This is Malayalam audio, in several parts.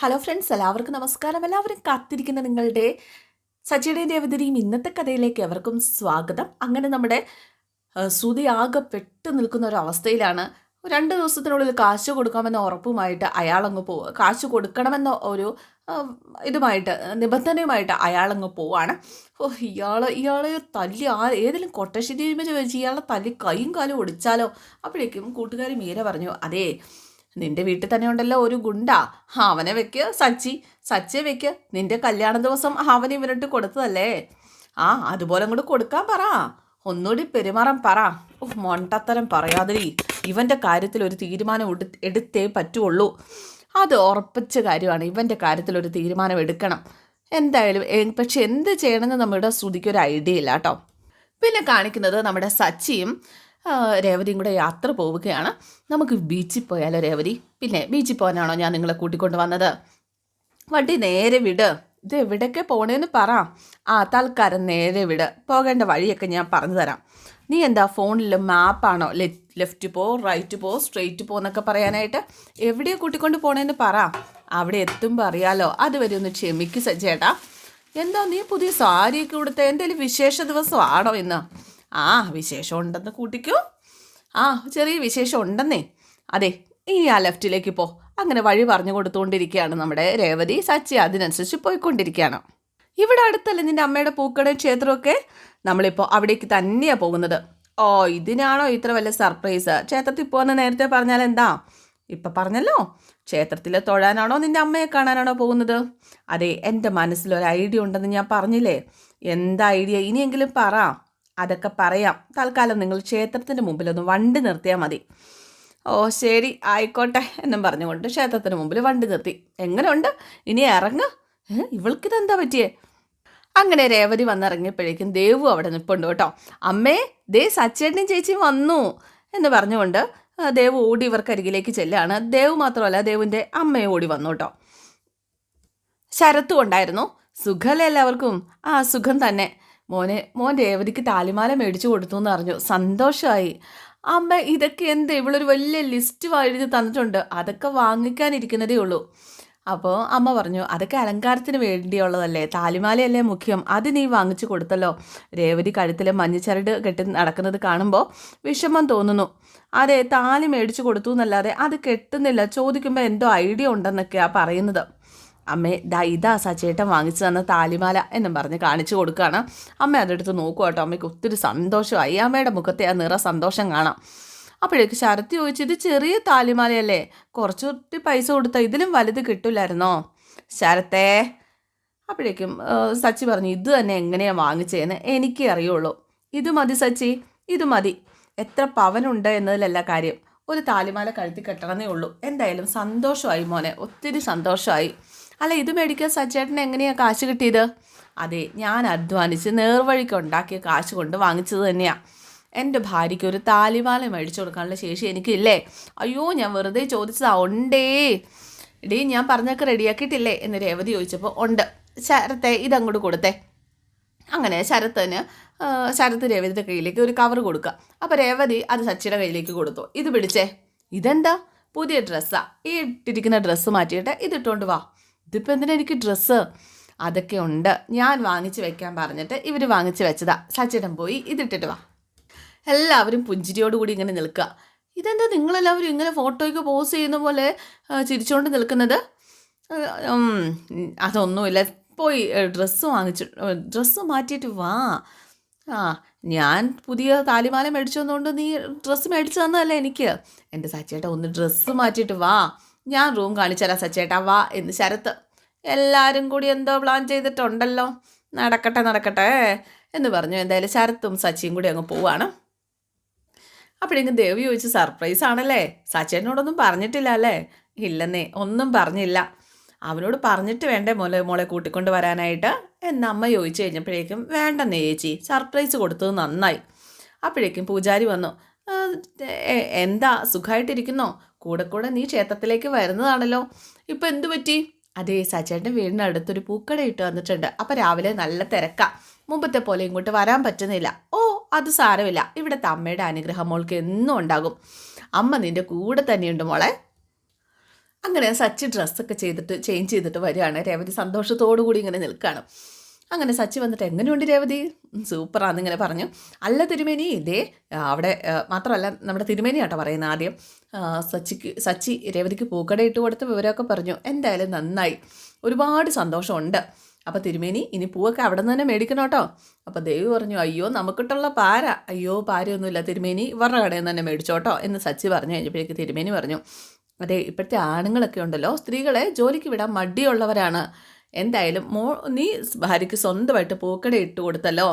ഹലോ ഫ്രണ്ട്സ് എല്ലാവർക്കും നമസ്കാരം. എല്ലാവരും കാത്തിരിക്കുന്ന നിങ്ങളുടെ സച്ചിയുടെയും ദേവതരിയും ഇന്നത്തെ കഥയിലേക്ക് എവർക്കും സ്വാഗതം. അങ്ങനെ നമ്മുടെ സുതി ആകെ പെട്ടു നിൽക്കുന്ന ഒരു അവസ്ഥയിലാണ്. രണ്ട് ദിവസത്തിനുള്ളിൽ കാശ് കൊടുക്കാമെന്ന ഉറപ്പുമായിട്ട് അയാളങ്ങ് പോവുക കാശ് കൊടുക്കണമെന്ന ഒരു ഇതുമായിട്ട് നിബന്ധനയുമായിട്ട് അയാളങ്ങ് പോവാണ്. ഓ ഇയാൾ ഇയാളെ തല്ലി ആ ഏതെങ്കിലും കൊട്ടശ്ശേരി വെച്ച് ഇയാളെ തല്ലി കൈയും കാലും ഒടിച്ചാലോ? അപ്പോഴേക്കും കൂട്ടുകാരി മീര പറഞ്ഞു അതേ നിന്റെ വീട്ടിൽ തന്നെ ഉണ്ടല്ലോ ഒരു ഗുണ്ട. അവനെ വെക്ക് സച്ചി. സച്ചിയെ വെക്ക്. നിന്റെ കല്യാണ ദിവസം അവൻ ഇവനിട്ട് കൊടുത്തതല്ലേ? ആ അതുപോലെ അങ്ങോട്ട് കൊടുക്കാൻ പറ. ഒന്നുകൂടി പെരുമാറാൻ പറ. മൊണ്ടത്തരം പറയാതിരി. ഇവന്റെ കാര്യത്തിൽ ഒരു തീരുമാനം എടുത്തേ പറ്റുള്ളൂ. അത് ഉറപ്പിച്ച കാര്യമാണ്. ഇവന്റെ കാര്യത്തിൽ ഒരു തീരുമാനം എടുക്കണം. എന്തായാലും പക്ഷെ എന്ത് ചെയ്യണമെന്ന് നമ്മുടെ ശ്രുതിക്ക് ഒരു ഐഡിയ ഇല്ല കേട്ടോ. പിന്നെ കാണിക്കുന്നത് നമ്മുടെ സച്ചിയും രേവതിയും കൂടെ യാത്ര പോവുകയാണ്. നമുക്ക് ബീച്ചിൽ പോയാലോ രേവതി? പിന്നെ ബീച്ചിൽ പോകാനാണോ ഞാൻ നിങ്ങളെ കൂട്ടിക്കൊണ്ട് വന്നത്? വണ്ടി നേരെ വിട്. ഇത് എവിടെയൊക്കെ പോണേന്ന് പറ. ആ തൽക്കാലം നേരെ വിട്. പോകേണ്ട വഴിയൊക്കെ ഞാൻ പറഞ്ഞു തരാം. നീ എന്താ ഫോണിൽ മാപ്പാണോ? ലെഫ്റ്റ് പോ റൈറ്റ് പോ സ്ട്രെയിറ്റ് പോ എന്നൊക്കെ പറയാനായിട്ട് എവിടെയാ കൂട്ടിക്കൊണ്ട് പോണേന്ന് പറ. അവിടെ എത്തുമ്പോൾ അറിയാലോ. അതുവരെ ഒന്ന് ക്ഷമിക്ക് സജ്ജേട്ടാ. എന്താ നീ പുതിയ സാരിയൊക്കെ കൊടുത്ത എന്തെങ്കിലും വിശേഷ ദിവസമാണോ ഇന്ന്? ആ വിശേഷം ഉണ്ടെന്ന് കൂട്ടിക്കോ. ആ ചെറിയ വിശേഷം ഉണ്ടെന്നേ അതെ ഈ ആ ലെഫ്റ്റിലേക്ക് പോ. അങ്ങനെ വഴി പറഞ്ഞു കൊടുത്തുകൊണ്ടിരിക്കുകയാണ് നമ്മുടെ രേവതി സച്ചി അതിനനുസരിച്ച് പോയിക്കൊണ്ടിരിക്കുകയാണ്. ഇവിടെ അടുത്തല്ലേ നിന്റെ അമ്മയുടെ പൂക്കട ക്ഷേത്രമൊക്കെ നമ്മളിപ്പോൾ അവിടേക്ക് തന്നെയാണ് പോകുന്നത്. ഓ ഇതിനാണോ ഇത്ര വലിയ സർപ്രൈസ്? ക്ഷേത്രത്തിൽ പോകുന്ന നേരത്തെ പറഞ്ഞാൽ എന്താ? ഇപ്പം പറഞ്ഞല്ലോ ക്ഷേത്രത്തിൽ തൊഴാനാണോ നിന്റെ അമ്മയെ കാണാനാണോ പോകുന്നത്? അതെ എന്റെ മനസ്സിലൊരു ഐഡിയ ഉണ്ടെന്ന് ഞാൻ പറഞ്ഞില്ലേ? എന്താ ഐഡിയ? ഇനിയെങ്കിലും പറ. അതൊക്കെ പറയാം. തൽക്കാലം നിങ്ങൾ ക്ഷേത്രത്തിന്റെ മുമ്പിലൊന്ന് വണ്ടി നിർത്തിയാൽ മതി. ഓ ശരി. ആയിക്കോട്ടെ എന്നും പറഞ്ഞുകൊണ്ട് ക്ഷേത്രത്തിന് മുമ്പിൽ വണ്ടി നിർത്തി. എങ്ങനെയുണ്ട് ഇനി ഇറങ്ങ. ഇവൾക്കിതെന്താ പറ്റിയേ? അങ്ങനെ രേവതി വന്നിറങ്ങിയപ്പോഴേക്കും ദേവു അവിടെ നിൽപ്പുണ്ട് കേട്ടോ. അമ്മേ ദേ സച്ചേട്ടനും ചേച്ചിയും വന്നു എന്ന് പറഞ്ഞുകൊണ്ട് ദേവ് ഓടി ഇവർക്കരികിലേക്ക് ചെല്ലാണ്. ദേവ് മാത്രമല്ല ദേവിന്റെ അമ്മയും ഓടി വന്നു കേട്ടോ. ശരത്തും ഉണ്ടായിരുന്നു. സുഖമല്ലേ എല്ലാവർക്കും? ആ സുഖം തന്നെ. മോനെ മോൻ രേവതിക്ക് താലിമാല മേടിച്ചു കൊടുത്തു എന്ന് അറിഞ്ഞു. സന്തോഷമായി അമ്മ ഇതൊക്കെ എന്ത്? ഇവളൊരു വലിയ ലിസ്റ്റ് എഴുതി തന്നിട്ടുണ്ട്. അതൊക്കെ വാങ്ങിക്കാനിരിക്കുന്നതേ ഉള്ളൂ. അപ്പോൾ അമ്മ പറഞ്ഞു അതൊക്കെ അലങ്കാരത്തിന് വേണ്ടിയുള്ളതല്ലേ? താലിമാലയല്ലേ മുഖ്യം. അത് നീ വാങ്ങിച്ചു കൊടുത്തല്ലോ. രേവതി കഴുത്തിലെ മഞ്ഞച്ചരട് കെട്ടി നടക്കുന്നത് കാണുമ്പോൾ വിഷമം തോന്നുന്നു. അതെ താലി മേടിച്ചു കൊടുത്തു എന്നല്ലാതെ അത് കെട്ടുന്നില്ല. ചോദിക്കുമ്പോൾ എന്തോ ഐഡിയ ഉണ്ടെന്നൊക്കെയാണ് പറയുന്നത്. അമ്മേ ദാ ഇതാ സച്ചേട്ടൻ വാങ്ങിച്ചു തന്ന താലിമാല എന്നും പറഞ്ഞ് കാണിച്ചു കൊടുക്കുകയാണ് അമ്മ അതെടുത്ത് നോക്കുക കേട്ടോ. അമ്മയ്ക്ക് ഒത്തിരി സന്തോഷമായി. അമ്മയുടെ മുഖത്തെ ആ നിറ സന്തോഷം കാണാം. അപ്പോഴേക്ക് ശരത്ത് ചോദിച്ചു ഇത് ചെറിയ താലിമാലയല്ലേ? കുറച്ചൊട്ടി പൈസ കൊടുത്താൽ ഇതിലും വലുത് കിട്ടില്ലായിരുന്നോ ശരത്തേ. അപ്പോഴേക്കും സച്ചി പറഞ്ഞു ഇത് തന്നെ എങ്ങനെയാണ് വാങ്ങിച്ചതെന്ന് എനിക്കേ അറിയുള്ളൂ. ഇത് മതി സച്ചി ഇത് മതി. എത്ര പവനുണ്ട് എന്നതിലല്ല കാര്യം. ഒരു താലിമാല കഴുത്തി കെട്ടണമെന്നേ ഉള്ളൂ. എന്തായാലും സന്തോഷമായി മോനെ. ഒത്തിരി സന്തോഷമായി. അല്ല ഇത് മേടിക്കാൻ സച്ചേട്ടന് എങ്ങനെയാണ് കാശ് കിട്ടിയത്? അതെ ഞാൻ അധ്വാനിച്ച് നേർവഴിക്ക് ഉണ്ടാക്കിയ കാശ് കൊണ്ട് വാങ്ങിച്ചത് തന്നെയാണ് എന്റെ ഭാര്യയ്ക്ക് ഒരു താലിമാല മേടിച്ചു കൊടുക്കാനുള്ള ശേഷി എനിക്കില്ലേ? അയ്യോ ഞാൻ വെറുതെ ചോദിച്ചതാ ഉണ്ടേ ഇടീ ഞാൻ പറഞ്ഞൊക്കെ റെഡിയാക്കിയിട്ടില്ലേ? എന്ന് രേവതി ചോദിച്ചപ്പോൾ ഉണ്ട് ശരത്തെ ഇതങ്ങോട്ട് കൊടുത്തേ. അങ്ങനെ ശരത്തിന് ശരത്ത് രേവതിയുടെ കയ്യിലേക്ക് ഒരു കവർ കൊടുക്കുക അപ്പോൾ രേവതി അത് സച്ചിയുടെ കയ്യിലേക്ക് കൊടുത്തു. ഇത് പിടിച്ചേ. ഇതെന്താ? പുതിയ ഡ്രസ്സാണ് ഈ ഇട്ടിരിക്കുന്ന ഡ്രസ്സ് മാറ്റിയിട്ട് ഇതിട്ടുകൊണ്ട് വാ. ഇതിപ്പോൾ എന്തിനാ എനിക്ക് ഡ്രസ്സ് അതൊക്കെ ഉണ്ട്. ഞാൻ വാങ്ങിച്ച് വെക്കാൻ പറഞ്ഞിട്ട് ഇവർ വാങ്ങിച്ച് വെച്ചതാ. സച്ചിടം പോയി ഇതിട്ടിട്ട് വാ. എല്ലാവരും പുഞ്ചിരിയോടുകൂടി ഇങ്ങനെ നിൽക്കുക. ഇതെന്താ നിങ്ങളെല്ലാവരും ഇങ്ങനെ ഫോട്ടോയ്ക്ക് പോസ് ചെയ്യുന്ന പോലെ ചിരിച്ചുകൊണ്ട് നിൽക്കുന്നത്? അതൊന്നുമില്ല. പോയി ഡ്രസ്സ് വാങ്ങിച്ചു ഡ്രസ്സ് മാറ്റിയിട്ട് വാ. ആ ഞാൻ പുതിയ താലിമാല മേടിച്ചു തന്നുകൊണ്ട് നീ ഡ്രസ്സ് മേടിച്ചു തന്നതല്ലേ എനിക്ക്? എന്റെ സച്ചേട്ടാ ഒന്ന് ഡ്രസ്സ് മാറ്റിയിട്ട് വാ. ഞാൻ റൂം കാണിച്ചുതരാം സച്ചേട്ടാ വാ എന്ന് ശരത്ത്. എല്ലാവരും കൂടി എന്തോ പ്ലാൻ ചെയ്തിട്ടുണ്ടല്ലോ. നടക്കട്ടെ നടക്കട്ടെ എന്ന് പറഞ്ഞു. എന്തായാലും ശരത്തും സച്ചിയും കൂടി അങ്ങ് പോവാണ്. അപ്പോഴേക്കും ദേവി ചോദിച്ച് സർപ്രൈസ് ആണല്ലേ? സച്ചേട്ടനോടൊന്നും പറഞ്ഞിട്ടില്ല അല്ലേ? ഇല്ലെന്നേ ഒന്നും പറഞ്ഞില്ല. അവനോട് പറഞ്ഞിട്ട് വേണ്ടേ മോളെ മോളെ കൂട്ടിക്കൊണ്ട് വരാനായിട്ട്? എന്ന് അമ്മ ചോദിച്ചു കഴിഞ്ഞപ്പോഴേക്കും വേണ്ടെന്നേ ചേച്ചി സർപ്രൈസ് കൊടുത്തത് നന്നായി. അപ്പോഴേക്കും പൂജാരി വന്നു "ആ, എ- എന്താ സുഖമായിട്ടിരിക്കുന്നോ കൂടെ കൂടെ നീ ക്ഷേത്രത്തിലേക്ക് വരുന്നതാണല്ലോ. ഇപ്പം എന്തു പറ്റി? അതേ സച്ചേട്ടന്റെ വീടിന് അടുത്തൊരു പൂക്കട ഇട്ട് വന്നിട്ടുണ്ട്. അപ്പം രാവിലെ നല്ല തിരക്കാം. മുമ്പത്തെ പോലെ ഇങ്ങോട്ട് വരാൻ പറ്റുന്നില്ല. ഓ അത് സാരമില്ല. ഇവിടെ അമ്മയുടെ അനുഗ്രഹം മോൾക്ക് എന്നും ഉണ്ടാകും. അമ്മ നിന്റെ കൂടെ തന്നെയുണ്ട് മോളെ. അങ്ങനെ സച്ചി ഡ്രസ്സൊക്കെ ചെയ്തിട്ട് ചേഞ്ച് ചെയ്തിട്ട് വരികയാണ്. രേവതി സന്തോഷത്തോടു കൂടി ഇങ്ങനെ നിൽക്കുകയാണ്. അങ്ങനെ സച്ചി വന്നിട്ട് എങ്ങനെയുണ്ട് രേവതി? സൂപ്പറാന്നിങ്ങനെ പറഞ്ഞു. അല്ല തിരുമേനി ഇതേ അവിടെ മാത്രമല്ല നമ്മുടെ തിരുമേനി ആട്ടോ പറയുന്നത് ആദ്യം സച്ചിക്ക് സച്ചി രേവതിക്ക് പൂക്കട ഇട്ട് കൊടുത്ത വിവരമൊക്കെ പറഞ്ഞു. എന്തായാലും നന്നായി. ഒരുപാട് സന്തോഷമുണ്ട്. അപ്പോൾ തിരുമേനി ഇനി പൂവൊക്കെ അവിടെ നിന്ന് തന്നെ മേടിക്കണം കേട്ടോ അപ്പോൾ ദേവി പറഞ്ഞു അയ്യോ നമുക്കിട്ടുള്ള പാര. അയ്യോ പാരയൊന്നുമില്ല തിരുമേനി ഇവരുടെ കടയിൽ നിന്ന് തന്നെ മേടിച്ചോട്ടോ. എന്ന് സച്ചി പറഞ്ഞു കഴിഞ്ഞപ്പോഴേക്ക് തിരുമേനി പറഞ്ഞു അതെ ഇപ്പോഴത്തെ ആണുങ്ങളൊക്കെ ഉണ്ടല്ലോ സ്ത്രീകളെ ജോലിക്ക് വിടാൻ മടിയുള്ളവരാണ്. എന്തായാലും മോ നീ ഭാര്യയ്ക്ക് സ്വന്തമായിട്ട് പൂക്കട ഇട്ട് കൊടുത്തല്ലോ.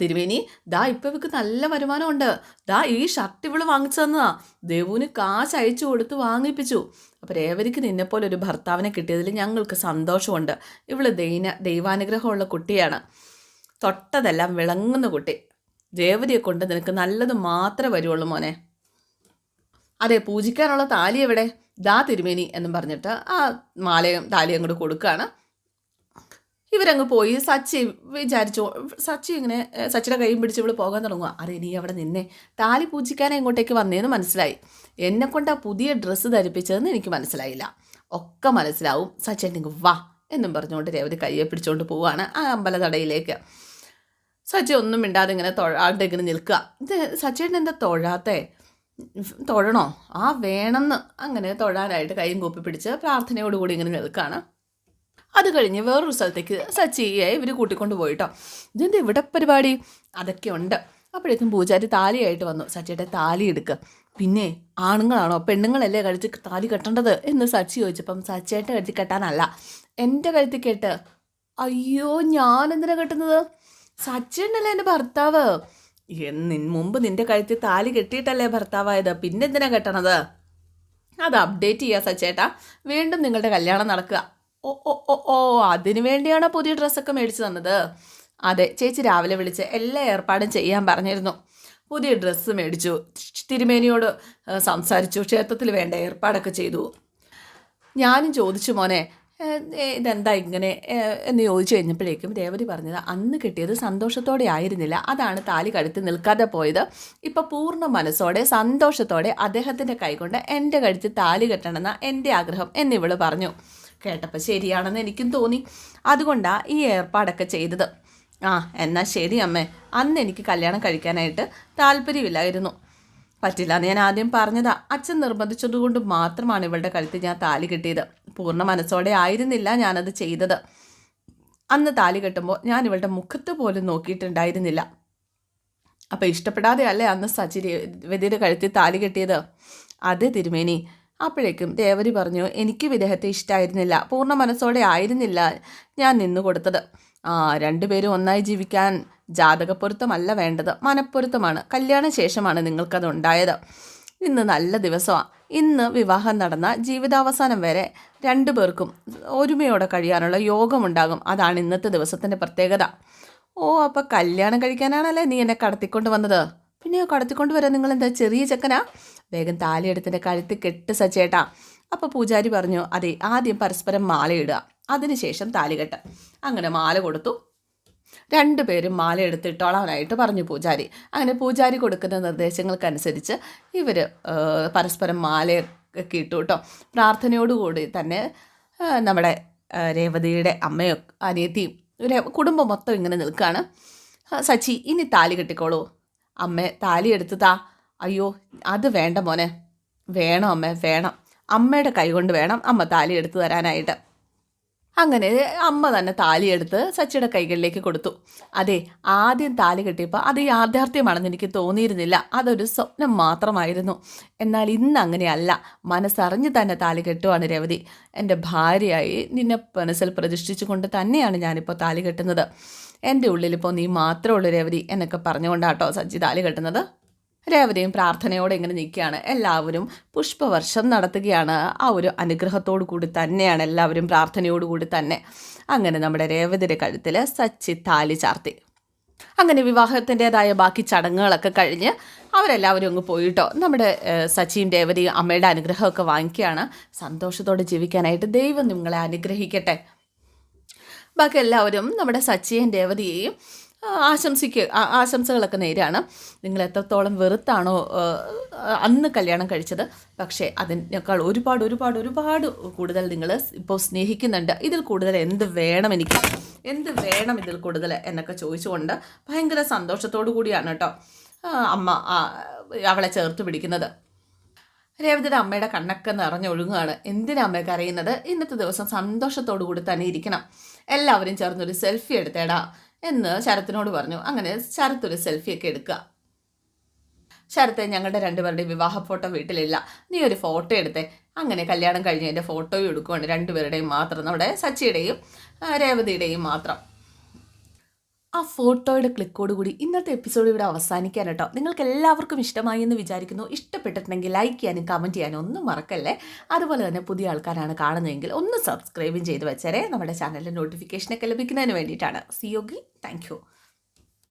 തിരുവേനി ദാ ഇപ്പം ഇവക്ക് നല്ല വരുമാനമുണ്ട്. ദാ ഈ ഷർട്ട് ഇവൾ വാങ്ങിച്ചു തന്നതാ. ദേവുവിന് കാശ് അയച്ചു കൊടുത്ത് വാങ്ങിപ്പിച്ചു. അപ്പോൾ രേവതിക്ക് നിന്നെപ്പോലെ ഒരു ഭർത്താവിനെ കിട്ടിയതിൽ ഞങ്ങൾക്ക് സന്തോഷമുണ്ട്. ഇവൾ ദൈന ദൈവാനുഗ്രഹമുള്ള കുട്ടിയാണ്. തൊട്ടതെല്ലാം വിളങ്ങുന്ന കുട്ടി. രേവതിയെ കൊണ്ട് നിനക്ക് നല്ലത് മാത്രമേ വരുള്ളൂ മോനെ. അതെ പൂജിക്കാനുള്ള താലി എവിടെ? ദാ തിരുമേനി എന്നും പറഞ്ഞിട്ട് ആ മാലയും താലിയും അങ്ങോട്ട് കൊടുക്കുകയാണ് ഇവരങ്ങ് പോയി. സച്ചി വിചാരിച്ചു സച്ചി ഇങ്ങനെ സച്ചിയുടെ കൈയും പിടിച്ച് ഇവൾ പോകാൻ തുടങ്ങുക അതെ നീ അവിടെ നിന്നെ. താലി പൂജിക്കാനേ ഇങ്ങോട്ടേക്ക് വന്നേന്ന് മനസ്സിലായി. എന്നെ കൊണ്ട് ആ പുതിയ ഡ്രസ്സ് ധരിപ്പിച്ചതെന്ന് എനിക്ക് മനസ്സിലായില്ല. ഒക്കെ മനസ്സിലാവും. സച്ചി എനിക്ക് വാ എന്നും പറഞ്ഞുകൊണ്ട് രേവതി കയ്യെ പിടിച്ചുകൊണ്ട് പോവുകയാണ് ആ അമ്പലതടയിലേക്ക്. സച്ചി ഒന്നും മിണ്ടാതെ ഇങ്ങനെ തൊഴാണ്ട് ഇങ്ങനെ നിൽക്കുക. ഇത് സച്ചേട്ടൻ എന്താ തൊഴാത്തേ? തൊഴണോ? ആ വേണമെന്ന്. അങ്ങനെ തൊഴാനായിട്ട് കൈയും കൂപ്പി പിടിച്ച് പ്രാർത്ഥനയോടുകൂടി ഇങ്ങനെ നിൽക്കുകയാണ് അത് കഴിഞ്ഞ് വേറൊരു സ്ഥലത്തേക്ക് സച്ചിയെ ഇവർ കൂട്ടിക്കൊണ്ട് പോയിട്ടോ. ഇതിന്റെ ഇവിടെ പരിപാടി? അതൊക്കെ ഉണ്ട്. അപ്പോഴേക്കും പൂജാരി താലിയായിട്ട് വന്നു. സച്ചിയുടെ താലി എടുക്കുക പിന്നെ ആണുങ്ങളാണോ? പെണ്ണുങ്ങളല്ലേ കഴുത്തി താലി കെട്ടേണ്ടത്? എന്ന് സച്ചി ചോദിച്ചപ്പം സച്ചിയായിട്ട് കഴുത്തി കെട്ടാനല്ല. എന്റെ കഴുത്തി കെട്ട്. അയ്യോ ഞാൻ എന്തിനാണ് കെട്ടുന്നത്? സച്ചിനല്ലേ എന്റെ ഭർത്താവ്. മുമ്പ് നിന്റെ കഴുത്തിൽ താലി കെട്ടിയിട്ടല്ലേ ഭർത്താവായത്? പിന്നെന്തിനാ കെട്ടണത്? അത് അപ്ഡേറ്റ് ചെയ്യാ സച്ചേട്ടാ. വീണ്ടും നിങ്ങളുടെ കല്യാണം നടക്കുക. ഓ ഓ ഓ ഓ അതിനു വേണ്ടിയാണോ പുതിയ ഡ്രസ്സൊക്കെ മേടിച്ചു തന്നത്? അതെ ചേച്ചി രാവിലെ വിളിച്ച് എല്ലാ ഏർപ്പാടും ചെയ്യാൻ പറഞ്ഞിരുന്നു. പുതിയ ഡ്രസ്സ് മേടിച്ചു. തിരുമേനിയോട് സംസാരിച്ചു. ക്ഷേത്രത്തിൽ വേണ്ട ഏർപ്പാടൊക്കെ ചെയ്തു. ഞാനും ചോദിച്ചു മോനെ "ഏ, ഏ, ഇതെന്താ ഇങ്ങനെ എന്ന് ചോദിച്ചു കഴിഞ്ഞപ്പോഴേക്കും രേവതി പറഞ്ഞത് അന്ന് കിട്ടിയത് സന്തോഷത്തോടെ ആയിരുന്നില്ല. അതാണ് താലി കഴുത്തിൽ നിൽക്കാതെ പോയത്. ഇപ്പം പൂർണ മനസ്സോടെ സന്തോഷത്തോടെ അദ്ദേഹത്തിന്റെ കൈകൊണ്ട് എന്റെ കഴുത്തിൽ താലി കെട്ടണമെന്ന എന്റെ ആഗ്രഹം എന്നിവൾ പറഞ്ഞു. കേട്ടപ്പോൾ ശരിയാണെന്ന് എനിക്കും തോന്നി. അതുകൊണ്ടാണ് ഈ ഏർപ്പാടൊക്കെ ചെയ്തത്. ആ എന്നാൽ ശരി അമ്മേ. അന്ന് എനിക്ക് കല്യാണം കഴിക്കാനായിട്ട് താല്പര്യമില്ലായിരുന്നു. പറ്റില്ല ഞാൻ ആദ്യം പറഞ്ഞതാ. അച്ഛൻ നിർബന്ധിച്ചതുകൊണ്ട് മാത്രമാണ് ഇവളുടെ കഴുത്തിൽ ഞാൻ താലി കെട്ടിയത്. പൂർണ മനസ്സോടെ ആയിരുന്നില്ല ഞാനത് ചെയ്തത്. അന്ന് താലി കെട്ടുമ്പോൾ ഞാൻ ഇവളുടെ മുഖത്ത് പോലും നോക്കിയിട്ടുണ്ടായിരുന്നില്ല. അപ്പോൾ ഇഷ്ടപ്പെടാതെ അല്ലേ അന്ന് സച്ചി രേവതിയുടെ കഴുത്തിൽ താലി കെട്ടിയത്? അതെ തിരുമേനി. അപ്പോഴേക്കും ദേവരി പറഞ്ഞു എനിക്ക് വിദേഹത്തെ ഇഷ്ടമായിരുന്നില്ല പൂർണ മനസ്സോടെ ആയിരുന്നില്ല ഞാൻ നിന്നു കൊടുത്തത് രണ്ടുപേരും ഒന്നായി ജീവിക്കാൻ ജാതകപ്പൊരുത്തമല്ല വേണ്ടത്. മനപ്പൊരുത്തമാണ്. കല്യാണ ശേഷമാണ് നിങ്ങൾക്കത് ഉണ്ടായത് ഇന്ന് നല്ല ദിവസമാണ് ഇന്ന് വിവാഹം നടന്ന ജീവിതാവസാനം വരെ രണ്ടു പേർക്കും ഒരുമയോടെ കഴിയാനുള്ള യോഗമുണ്ടാകും. അതാണ് ഇന്നത്തെ ദിവസത്തിന്റെ പ്രത്യേകത. ഓ അപ്പോൾ കല്യാണം കഴിക്കാനാണല്ലേ നീ എന്നെ കടത്തിക്കൊണ്ട് വന്നത്? പിന്നെയോ കടത്തിക്കൊണ്ട് വരാൻ നിങ്ങൾ എന്താ ചെറിയ ചെക്കനാ? വേഗം താലിയെടുത്തിന്റെ കഴുത്ത് കെട്ട് സച്ചേട്ടാ അപ്പോൾ പൂജാരി പറഞ്ഞു അതെ ആദ്യം പരസ്പരം മാലയിടുക. അതിനുശേഷം താലികെട്ട്. അങ്ങനെ മാല കൊടുത്തു. രണ്ടുപേരും മാല എടുത്തിട്ടോളാനായിട്ട് പറഞ്ഞു പൂജാരി. അങ്ങനെ പൂജാരി കൊടുക്കുന്ന നിർദ്ദേശങ്ങൾക്കനുസരിച്ച് ഇവർ പരസ്പരം മാലയൊക്കെ ഇട്ടു കേട്ടോ പ്രാർത്ഥനയോടുകൂടി തന്നെ നമ്മുടെ രേവതിയുടെ അമ്മയും അനിയത്തിയും ഇവരെ കുടുംബം മൊത്തം ഇങ്ങനെ നിൽക്കുകയാണ് സച്ചി ഇനി താലി കെട്ടിക്കോളൂ. അമ്മ താലി എടുത്ത് താ. അയ്യോ അത് വേണ്ട മോനെ. വേണം അമ്മ വേണം. അമ്മയുടെ കൈ കൊണ്ട് വേണം അമ്മ താലി എടുത്തു തരാനായിട്ട്. അങ്ങനെ അമ്മ തന്നെ താലിയെടുത്ത് സച്ചിയുടെ കൈകളിലേക്ക് കൊടുത്തു. അതെ ആദ്യം താലി കെട്ടിയപ്പോൾ അത് യാഥാർത്ഥ്യമാണെന്ന് എനിക്ക് തോന്നിയിരുന്നില്ല. അതൊരു സ്വപ്നം മാത്രമായിരുന്നു. എന്നാൽ ഇന്ന് അങ്ങനെയല്ല. മനസ്സറിഞ്ഞ് തന്നെ താലി കെട്ടുവാണ് രവതി. എന്റെ ഭാര്യയായി നിന്നെ മനസ്സിൽ പ്രതിഷ്ഠിച്ചുകൊണ്ട് തന്നെയാണ് ഞാനിപ്പോൾ താലി കെട്ടുന്നത്. എന്റെ ഉള്ളിലിപ്പോൾ നീ മാത്രമേ ഉള്ളൂ രവതി എന്നൊക്കെ പറഞ്ഞുകൊണ്ടാട്ടോ സച്ചി താലി കെട്ടുന്നത്. രേവതിയും പ്രാർത്ഥനയോടെ ഇങ്ങനെ നിൽക്കുകയാണ്. എല്ലാവരും പുഷ്പവർഷം നടത്തുകയാണ്. ആ ഒരു അനുഗ്രഹത്തോടു കൂടി തന്നെയാണ് എല്ലാവരും പ്രാർത്ഥനയോടുകൂടി തന്നെ. അങ്ങനെ നമ്മുടെ രേവതിയുടെ കഴുത്തിൽ സച്ചി താലി ചാർത്തി. അങ്ങനെ വിവാഹത്തിന്റെതായ ബാക്കി ചടങ്ങുകളൊക്കെ കഴിഞ്ഞ് അവരെല്ലാവരും അങ്ങ് പോയിട്ടോ. നമ്മുടെ സച്ചിയും രേവതിയും അമ്മയുടെ അനുഗ്രഹമൊക്കെ വാങ്ങിക്കുകയാണ്. സന്തോഷത്തോടെ ജീവിക്കാനായിട്ട് ദൈവം നിങ്ങളെ അനുഗ്രഹിക്കട്ടെ. ബാക്കി എല്ലാവരും നമ്മുടെ സച്ചിയും രേവതിയെയും ആശംസിക്ക് ആശംസകളൊക്കെ നേരാണ് നിങ്ങൾ എത്രത്തോളം വെറുത്താണോ അന്ന് കല്യാണം കഴിച്ചത്. പക്ഷേ അതിനേക്കാൾ ഒരുപാട് ഒരുപാട് ഒരുപാട് കൂടുതൽ നിങ്ങൾ ഇപ്പോൾ സ്നേഹിക്കുന്നുണ്ട്. ഇതിൽ കൂടുതൽ എന്ത് വേണം എനിക്ക്? എന്ത് വേണം ഇതിൽ കൂടുതൽ എന്നൊക്കെ ചോദിച്ചുകൊണ്ട് ഭയങ്കര സന്തോഷത്തോടു കൂടിയാണ് കേട്ടോ അമ്മ അവളെ ചേർത്ത് പിടിക്കുന്നത്. രേവതിയുടെ അമ്മയുടെ കണ്ണൊക്കെ നിറഞ്ഞൊഴുങ്ങുകയാണ് എന്തിനാ അമ്മയൊക്കെ അറിയുന്നത് ഇന്നത്തെ ദിവസം സന്തോഷത്തോടു കൂടി തന്നെ ഇരിക്കണം. എല്ലാവരും ചേർന്നൊരു സെൽഫി എടുത്തേടാ. എന്ന് ശരത്തിനോട് പറഞ്ഞു. അങ്ങനെ ശരത്ത് ഒരു സെൽഫിയൊക്കെ എടുക്കുക ശരത്തെ ഞങ്ങളുടെ രണ്ടുപേരുടെയും വിവാഹ ഫോട്ടോ വീട്ടിലില്ല. നീ ഒരു ഫോട്ടോ എടുത്തെ. അങ്ങനെ കല്യാണം കഴിഞ്ഞതിന്റെ ഫോട്ടോയും എടുക്കുവാണ് രണ്ടുപേരുടെയും മാത്രം. നമ്മുടെ സച്ചിയുടെയും രേവതിയുടെയും മാത്രം. ആ ഫോട്ടോയുടെ ക്ലിക്കോട് കൂടി ഇന്നത്തെ എപ്പിസോഡ് ഇവിടെ അവസാനിക്കാൻ കേട്ടോ. നിങ്ങൾക്ക് എല്ലാവർക്കും ഇഷ്ടമായി എന്ന് വിചാരിക്കുന്നു. ഇഷ്ടപ്പെട്ടിട്ടുണ്ടെങ്കിൽ ലൈക്ക് ചെയ്യാനും കമന്റ് ചെയ്യാനും ഒന്നും മറക്കല്ലേ? അതുപോലെ തന്നെ പുതിയ ആൾക്കാരാണ് കാണുന്നതെങ്കിൽ ഒന്ന് സബ്സ്ക്രൈബും ചെയ്ത് വെച്ചേരെ. നമ്മുടെ ചാനലിന്റെ നോട്ടിഫിക്കേഷനൊക്കെ ലഭിക്കുന്നതിന് വേണ്ടിയിട്ടാണ്. സിയോഗി താങ്ക് യു